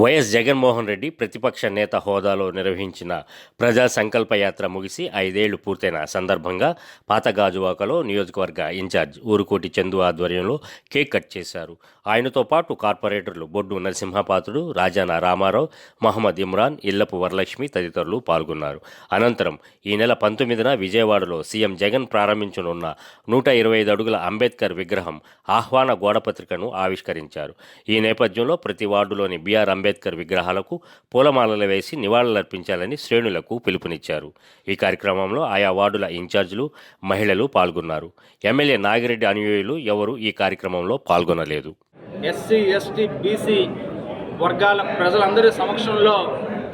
YS Jaganmohan Reddy ప్రతిపక్ష నేత హోదాలో నిర్వహించిన ప్రజా సంకల్ప యాత్ర ముగిసి ఐదేళ్ళు పూర్తయిన సందర్భంగా పాతగాజువాకలో నియోజకవర్గ ఇన్ఛార్జ్ ఊరుకోటి చందు ఆధ్వర్యంలో కేక్ కట్ చేశారు. ఆయనతో పాటు కార్పొరేటర్లు బొడ్డు నరసింహపాత్రుడు రాజాన రామారావు మహమ్మద్ ఇమ్రాన్ ఇల్లపు వరలక్ష్మి తదితరులు పాల్గొన్నారు. అనంతరం ఈ నెల పంతొమ్మిదిన విజయవాడలో సీఎం జగన్ ప్రారంభించనున్న నూట ఇరవై ఐదు అడుగుల అంబేద్కర్ విగ్రహం ఆహ్వాన గోడపత్రికను ఆవిష్కరించారు. ఈ నేపథ్యంలో ప్రతి వార్డులోని బిఆర్ అంబేద్కర్ విగ్రహాలకు పూలమాలలు వేసి నివాళులర్పించాలని శ్రేణులకు పిలుపునిచ్చారు. ఈ కార్యక్రమంలో ఆయా వార్డుల ఇన్ఛార్జీలు మహిళలు పాల్గొన్నారు. ఎమ్మెల్యే నాగిరెడ్డి అనుయాయులు ఎవరు ఈ కార్యక్రమంలో పాల్గొనలేదు. ఎస్సీ ఎస్టీ బీసీ వర్గాల ప్రజలందరి సమక్షంలో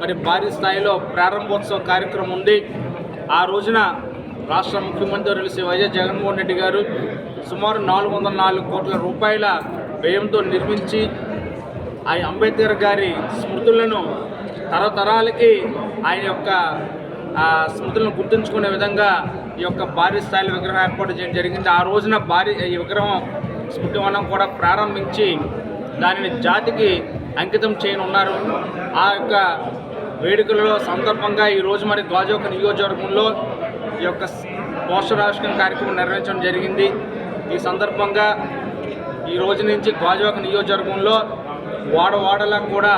మరి భారీ స్థాయిలో ప్రారంభోత్సవ కార్యక్రమం ఉంది. ఆ రోజున రాష్ట్ర ముఖ్యమంత్రి శ్రీ వైఎస్ జగన్మోహన్ రెడ్డి గారు సుమారు నాలుగు వందల నాలుగు కోట్ల రూపాయల వ్యయంతో నిర్మించి ఆ అంబేద్కర్ గారి స్మృతులను తరతరాలకి ఆయన యొక్క ఆ స్మృతులను గుర్తుంచుకునే విధంగా ఈ యొక్క భారీ స్థాయిలో విగ్రహం ఏర్పాటు చేయడం జరిగింది. ఆ రోజున భారీ ఈ విగ్రహం స్మృతివనం కూడా ప్రారంభించి దానిని జాతికి అంకితం చేయనున్నారు. ఆ యొక్క వేడుకలలో సందర్భంగా ఈ రోజు మరి గాజువాక నియోజకవర్గంలో ఈ యొక్క పోషరావిష్కరణ కార్యక్రమం నిర్వహించడం జరిగింది. ఈ సందర్భంగా ఈ రోజు నుంచి గాజువాక నియోజకవర్గంలో వాడవాడలా కూడా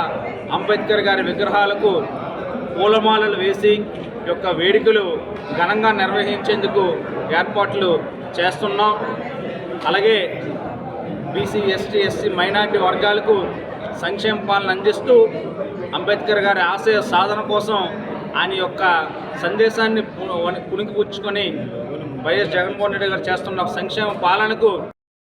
అంబేద్కర్ గారి విగ్రహాలకు పూలమాలలు వేసి యొక్క వేడుకలు ఘనంగా నిర్వహించేందుకు ఏర్పాట్లు చేస్తున్నాం. అలాగే బీసీ ఎస్టీ ఎస్సీ మైనార్టీ వర్గాలకు సంక్షేమ పాలన అందిస్తూ అంబేద్కర్ గారి ఆశయ సాధన కోసం ఆయన యొక్క సందేశాన్ని పుణికిపుచ్చుకొని వైఎస్ జగన్మోహన్ రెడ్డి గారు చేస్తున్న సంక్షేమ పాలనకు